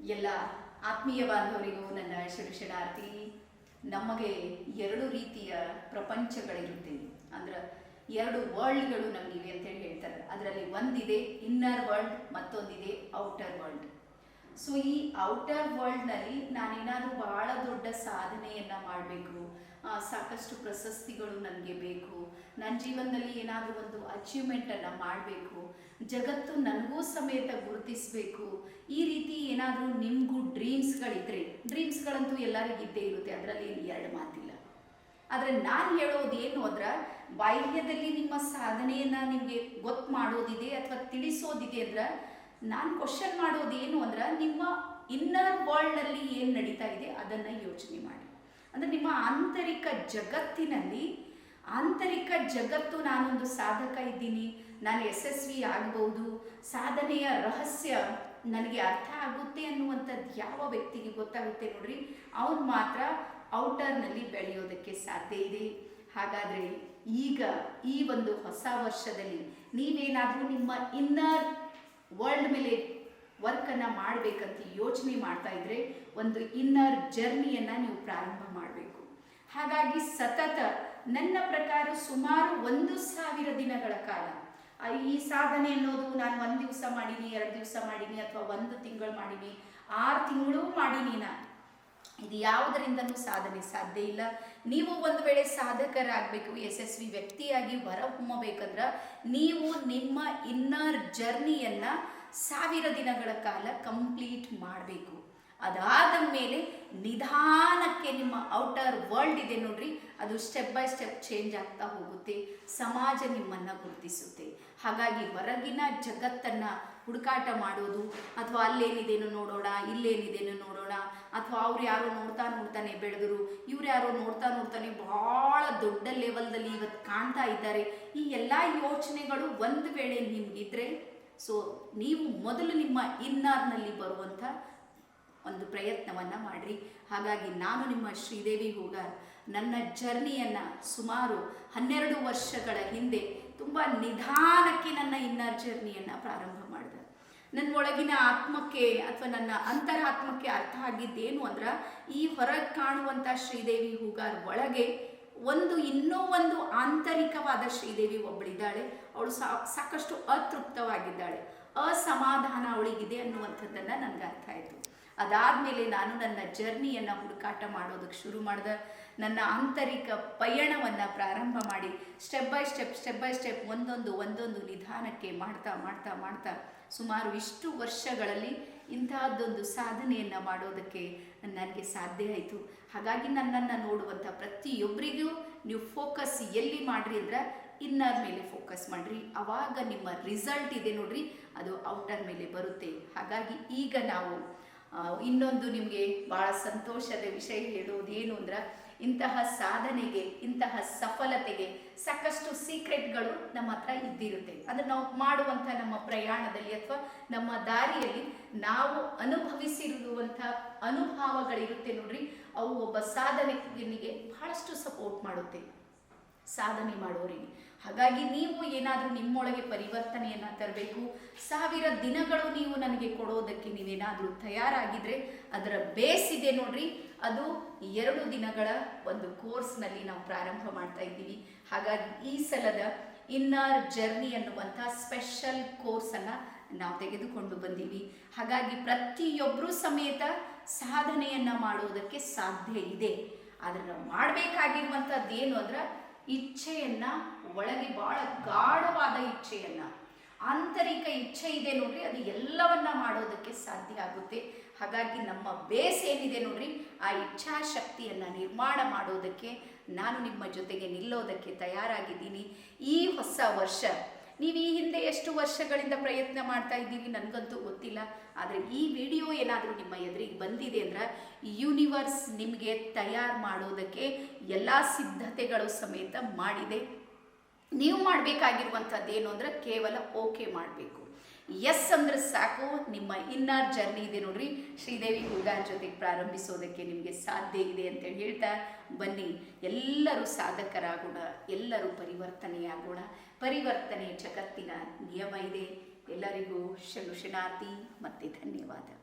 ಎಲ್ಲ ಆತ್ಮೀಯ ಬಾಂಧವರಿಗೂ ನನ್ನ ಶಿಕ್ಷಣಾರ್ಥಿ ನಮಗೆ ಎರಡು ರೀತಿಯ ಪ್ರಪಂಚಗಳಿರುತ್ತೆ. ಅಂದ್ರೆ ಎರಡು ವರ್ಲ್ಡ್ಗಳು ನಮಗಿವೆ ಅಂತೇಳಿ ಹೇಳ್ತಾರೆ. ಅದರಲ್ಲಿ ಒಂದಿದೆ ಇನ್ನರ್ ವರ್ಲ್ಡ್ ಮತ್ತೊಂದಿದೆ ಔಟರ್ ವರ್ಲ್ಡ್ ಸೊ ಈ ಔಟರ್ ವರ್ಲ್ಡ್ನಲ್ಲಿ ನಾನೇನಾದರೂ ಬಹಳ ದೊಡ್ಡ ಸಾಧನೆಯನ್ನು ಮಾಡಬೇಕು. ಸಾಕಷ್ಟು ಪ್ರಶಸ್ತಿಗಳು ನನಗೆ ಬೇಕು. ನನ್ನ ಜೀವನದಲ್ಲಿ ಏನಾದರೂ ಒಂದು ಅಚೀವ್ಮೆಂಟನ್ನು ಮಾಡಬೇಕು. ಜಗತ್ತು ನನಗೂ ಸಮೇತ ಗುರುತಿಸಬೇಕು. ಈ ರೀತಿ ಏನಾದರೂ ನಿಮಗೂ ಡ್ರೀಮ್ಸ್ಗಳಿದ್ರೆ ಡ್ರೀಮ್ಸ್ಗಳಂತೂ ಎಲ್ಲರಿಗೂ ಇದ್ದೇ ಇರುತ್ತೆ. ಅದರಲ್ಲಿ ಎರಡು ಮಾತಿಲ್ಲ. ಆದರೆ ನಾನು ಹೇಳೋದು ಏನು ಅಂದ್ರೆ ಬಾಹ್ಯದಲ್ಲಿ ನಿಮ್ಮ ಸಾಧನೆಯನ್ನು ನಿಮಗೆ ಗೊತ್ತು ಮಾಡೋದಿದೆ ಅಥವಾ ತಿಳಿಸೋದಿದೆ ಅಂದ್ರೆ ನಾನು ಕ್ವಶನ್ ಮಾಡೋದು ಏನು ಅಂದ್ರೆ ನಿಮ್ಮ ಇನ್ನರ್ ವರ್ಲ್ಡ್ನಲ್ಲಿ ಏನು ನಡೀತಾ ಇದೆ ಅದನ್ನು ಯೋಚನೆ ಮಾಡಿ. ಅಂದರೆ ನಿಮ್ಮ ಆಂತರಿಕ ಜಗತ್ತಿನಲ್ಲಿ, ಆಂತರಿಕ ಜಗತ್ತು ನಾನೊಂದು ಸಾಧಕ ಇದ್ದೀನಿ, ನಾನು ಯಶಸ್ವಿ ಆಗಬಹುದು ಸಾಧನೆಯ ರಹಸ್ಯ ನನಗೆ ಅರ್ಥ ಆಗುತ್ತೆ ಅನ್ನುವಂಥದ್ದು ಯಾವ ವ್ಯಕ್ತಿಗೆ ಗೊತ್ತಾಗುತ್ತೆ ನೋಡ್ರಿ, ಅವನು ಮಾತ್ರ ಔಟರ್ನಲ್ಲಿ ಬೆಳೆಯೋದಕ್ಕೆ ಸಾಧ್ಯ ಇದೆ. ಹಾಗಾದರೆ ಈಗ ಈ ಒಂದು ಹೊಸ ವರ್ಷದಲ್ಲಿ ನೀವೇನಾದರೂ ನಿಮ್ಮ ಇನ್ನರ್ ವರ್ಲ್ಡ್ ಮೇಲೆ ವರ್ಕನ್ನು ಮಾಡಬೇಕಂತ ಯೋಚನೆ ಮಾಡ್ತಾ ಇದ್ರೆ ಒಂದು ಇನ್ನರ್ ಜರ್ನಿಯನ್ನು ನೀವು ಪ್ರಾರಂಭ ಮಾಡಬೇಕು. ಹಾಗಾಗಿ ಸತತ ನನ್ನ ಪ್ರಕಾರ ಸುಮಾರು ಒಂದು ಸಾವಿರ ದಿನಗಳ ಕಾಲ ಈ ಸಾಧನೆ ಅನ್ನೋದು ನಾನು ಒಂದು ದಿವಸ ಮಾಡೀನಿ, ಎರಡು ದಿವಸ ಮಾಡೀನಿ, ಅಥವಾ ಒಂದು ತಿಂಗಳು ಮಾಡೀನಿ, ಆರು ತಿಂಗಳು ಮಾಡೀನಿ ನಾನು. ಇದು ಯಾವುದರಿಂದನೂ ಸಾಧನೆ ಸಾಧ್ಯ ಇಲ್ಲ. ನೀವು ಒಂದು ವೇಳೆ ಸಾಧಕರಾಗಬೇಕು, ಯಶಸ್ವಿ ವ್ಯಕ್ತಿಯಾಗಿ ಹೊರಹೊಮ್ಮಬೇಕಂದ್ರೆ ನೀವು ನಿಮ್ಮ ಇನ್ನರ್ ಜರ್ನಿಯನ್ನು ಸಾವಿರ ದಿನಗಳ ಕಾಲ ಕಂಪ್ಲೀಟ್ ಮಾಡಬೇಕು. ಅದಾದ ಮೇಲೆ ನಿಧಾನಕ್ಕೆ ನಿಮ್ಮ ಔಟರ್ ವರ್ಲ್ಡ್ ಇದೆ ನೋಡ್ರಿ, ಅದು ಸ್ಟೆಪ್ ಬೈ ಸ್ಟೆಪ್ ಚೇಂಜ್ ಆಗ್ತಾ ಹೋಗುತ್ತೆ, ಸಮಾಜ ನಿಮ್ಮನ್ನು ಗುರುತಿಸುತ್ತೆ. ಹಾಗಾಗಿ ಹೊರಗಿನ ಜಗತ್ತನ್ನು ಹುಡುಕಾಟ ಮಾಡೋದು, ಅಥವಾ ಅಲ್ಲೇನಿದೇನೋ ನೋಡೋಣ, ಇಲ್ಲೇನಿದೇನೋ ನೋಡೋಣ, ಅಥವಾ ಅವ್ರು ಯಾರೋ ನೋಡ್ತಾ ನೋಡ್ತಾನೆ ಬೆಳೆದರು ಇವ್ರು ಯಾರೋ ನೋಡ್ತಾ ನೋಡ್ತಾನೆ ಭಾಳ ದೊಡ್ಡ ಲೆವೆಲ್ದಲ್ಲಿ ಇವತ್ತು ಕಾಣ್ತಾ ಇದ್ದಾರೆ. ಈ ಎಲ್ಲ ಯೋಚನೆಗಳು ಒಂದು ವೇಳೆ ನಿಮಗಿದ್ರೆ ಸೊ ನೀವು ಮೊದಲು ನಿಮ್ಮ ಇನ್ನರ್ನಲ್ಲಿ ಬರುವಂಥ ಒಂದು ಪ್ರಯತ್ನವನ್ನು ಮಾಡಿರಿ. ಹಾಗಾಗಿ ನಾನು ನಿಮ್ಮ ಶ್ರೀದೇವಿ ಹೂಗಾರ್. ನನ್ನ ಜರ್ನಿಯನ್ನು ಸುಮಾರು ಹನ್ನೆರಡು ವರ್ಷಗಳ ಹಿಂದೆ ತುಂಬ ನಿಧಾನಕ್ಕೆ ನನ್ನ ಇನ್ನರ್ ಜರ್ನಿಯನ್ನು ಪ್ರಾರಂಭ ಮಾಡಿದೆ. ನನ್ನ ಒಳಗಿನ ಆತ್ಮಕ್ಕೆ ಅಥವಾ ನನ್ನ ಅಂತರಾತ್ಮಕ್ಕೆ ಅರ್ಥ ಆಗಿದ್ದೇನು ಅಂದ್ರೆ, ಈ ಹೊರಗೆ ಕಾಣುವಂಥ ಶ್ರೀದೇವಿ ಹೂಗಾರ್ ಒಳಗೆ ಒಂದು ಇನ್ನೂ ಒಂದು ಆಂತರಿಕವಾದ ಶ್ರೀದೇವಿ ಒಬ್ಬಳಿದ್ದಾಳೆ ಅವಳು ಸಾಕಷ್ಟು ಅತೃಪ್ತವಾಗಿದ್ದಾಳೆ. ಅಸಮಾಧಾನ ಅವಳಿಗಿದೆ ಅನ್ನುವಂಥದ್ದನ್ನು ನನಗೆ ಅರ್ಥ ಆಯಿತು. ಅದಾದಮೇಲೆ ನಾನು ನನ್ನ ಜರ್ನಿಯನ್ನು ಹುಡುಕಾಟ ಮಾಡೋದಕ್ಕೆ ಶುರು ಮಾಡಿದೆ. ನನ್ನ ಆಂತರಿಕ ಪಯಣವನ್ನು ಪ್ರಾರಂಭ ಮಾಡಿ step by step step by step ಒಂದೊಂದು ಒಂದೊಂದು ನಿಧಾನಕ್ಕೆ ಮಾಡ್ತಾ ಮಾಡ್ತಾ ಮಾಡ್ತಾ ಸುಮಾರು ಇಷ್ಟು ವರ್ಷಗಳಲ್ಲಿ ಇಂತಹದ್ದೊಂದು ಸಾಧನೆಯನ್ನು ಮಾಡೋದಕ್ಕೆ ನನಗೆ ಸಾಧ್ಯ ಆಯಿತು. ಹಾಗಾಗಿ ನನ್ನನ್ನು ನೋಡುವಂಥ ಪ್ರತಿಯೊಬ್ಬರಿಗೂ ನೀವು ಫೋಕಸ್ ಎಲ್ಲಿ ಮಾಡಿರಿ ಅಂದ್ರೆ ಇನ್ನರ್ ಮೇಲೆ ಫೋಕಸ್ ಮಾಡಿರಿ. ಆವಾಗ ನಿಮ್ಮ ರಿಸಲ್ಟ್ ಇದೆ ನೋಡ್ರಿ, ಅದು ಔಟರ್ ಮೇಲೆ ಬರುತ್ತೆ. ಹಾಗಾಗಿ ಈಗ ನಾವು ಇನ್ನೊಂದು ನಿಮಗೆ ಭಾಳ ಸಂತೋಷದ ವಿಷಯ ಹೇಳುವುದೇನು ಅಂದ್ರೆ ಇಂತಹ ಸಾಧನೆಗೆ, ಇಂತಹ ಸಫಲತೆಗೆ ಸಾಕಷ್ಟು ಸೀಕ್ರೆಟ್ಗಳು ನಮ್ಮ ಹತ್ರ ಇದ್ದಿರುತ್ತೆ. ಅದನ್ನು ನಾವು ಮಾಡುವಂಥ ನಮ್ಮ ಪ್ರಯಾಣದಲ್ಲಿ ಅಥವಾ ನಮ್ಮ ದಾರಿಯಲ್ಲಿ ನಾವು ಅನುಭವಿಸಿರುವಂಥ ಅನುಭವಗಳಿರುತ್ತೆ ನೋಡ್ರಿ, ಅವು ಒಬ್ಬ ಸಾಧನೆಗೆ ಬಹಳಷ್ಟು ಸಪೋರ್ಟ್ ಮಾಡುತ್ತೆ. ಸಾಧನೆ ಮಾಡೋರಿಗೆ. ಹಾಗಾಗಿ ನೀವು ಏನಾದರೂ ನಿಮ್ಮೊಳಗೆ ಪರಿವರ್ತನೆಯನ್ನು ತರಬೇಕು, ಸಾವಿರ ದಿನಗಳು ನೀವು ನನಗೆ ಕೊಡೋದಕ್ಕೆ ನೀವೇನಾದರೂ ತಯಾರಾಗಿದ್ರೆ ಅದರ ಬೇಸ್ ಇದೆ ನೋಡ್ರಿ. ಅದು ಎರಡು ದಿನಗಳ ಒಂದು ಕೋರ್ಸ್ನಲ್ಲಿ ನಾವು ಪ್ರಾರಂಭ ಮಾಡ್ತಾ ಇದ್ದೀವಿ. ಹಾಗಾಗಿ ಈ ಸಲದ ಇನ್ನರ್ ಜರ್ನಿ ಅನ್ನುವಂಥ ಸ್ಪೆಷಲ್ ಕೋರ್ಸನ್ನು ನಾವು ತೆಗೆದುಕೊಂಡು ಬಂದೀವಿ. ಹಾಗಾಗಿ ಪ್ರತಿಯೊಬ್ಬರೂ ಸಮೇತ ಸಾಧನೆಯನ್ನು ಮಾಡುವುದಕ್ಕೆ ಸಾಧ್ಯ ಇದೆ. ಆದರೆ ನಾವು ಮಾಡಬೇಕಾಗಿರುವಂಥದ್ದು ಏನು ಅಂದ್ರೆ ಇಚ್ಛೆಯನ್ನ ಒಳಗೆ ಬಹಳ ಗಾಢವಾದ ಇಚ್ಛೆಯನ್ನ, ಆಂತರಿಕ ಇಚ್ಛೆ ಇದೆ ನೋಡ್ರಿ, ಅದು ಎಲ್ಲವನ್ನ ಮಾಡೋದಕ್ಕೆ ಸಾಧ್ಯ ಆಗುತ್ತೆ. ಹಾಗಾಗಿ ನಮ್ಮ ಬೇಸ್ ಏನಿದೆ ನೋಡ್ರಿ, ಆ ಇಚ್ಛಾಶಕ್ತಿಯನ್ನ ನಿರ್ಮಾಣ ಮಾಡೋದಕ್ಕೆ ನಾನು ನಿಮ್ಮ ಜೊತೆಗೆ ನಿಲ್ಲೋದಕ್ಕೆ ತಯಾರಾಗಿದ್ದೀನಿ. ಈ ಹೊಸ ವರ್ಷ ನೀವು ಈ ಹಿಂದೆ ಎಷ್ಟು ವರ್ಷಗಳಿಂದ ಪ್ರಯತ್ನ ಮಾಡ್ತಾ ಇದ್ದೀವಿ ನನಗಂತೂ ಗೊತ್ತಿಲ್ಲ. ಆದರೆ ಈ ವಿಡಿಯೋ ಏನಾದರೂ ನಿಮ್ಮ ಎದುರಿಗೆ ಬಂದಿದೆ ಅಂದ್ರೆ ಯೂನಿವರ್ಸ್ ನಿಮಗೆ ತಯಾರು ಮಾಡೋದಕ್ಕೆ ಎಲ್ಲ ಸಿದ್ಧತೆಗಳು ಸಮೇತ ಮಾಡಿದೆ. ನೀವು ಮಾಡಬೇಕಾಗಿರುವಂಥದ್ದು ಏನು ಅಂದರೆ ಕೇವಲ ಓಕೆ ಮಾಡಬೇಕು. ಎಸ್ ಅಂದ್ರೆ ಸಾಕು, ನಿಮ್ಮ ಇನ್ನರ್ ಜರ್ನಿ ಇದೆ ನೋಡ್ರಿ. ಶ್ರೀದೇವಿ ಹುಡುಗಾರ್ ಜೊತೆಗೆ ಪ್ರಾರಂಭಿಸೋದಕ್ಕೆ ನಿಮಗೆ ಸಾಧ್ಯ ಇದೆ ಅಂತೇಳಿ ಹೇಳ್ತಾ ಬನ್ನಿ. ಎಲ್ಲರೂ ಸಾಧಕರಾಗೋಣ, ಎಲ್ಲರೂ ಪರಿವರ್ತನೆಯಾಗೋಣ. ಪರಿವರ್ತನೆ ಜಗತ್ತಿನ ನಿಯಮ ಇದೆ. ಎಲ್ಲರಿಗೂ ಶರಣು ಶರಣಾರ್ಥಿ, ಮತ್ತೆ ಧನ್ಯವಾದ.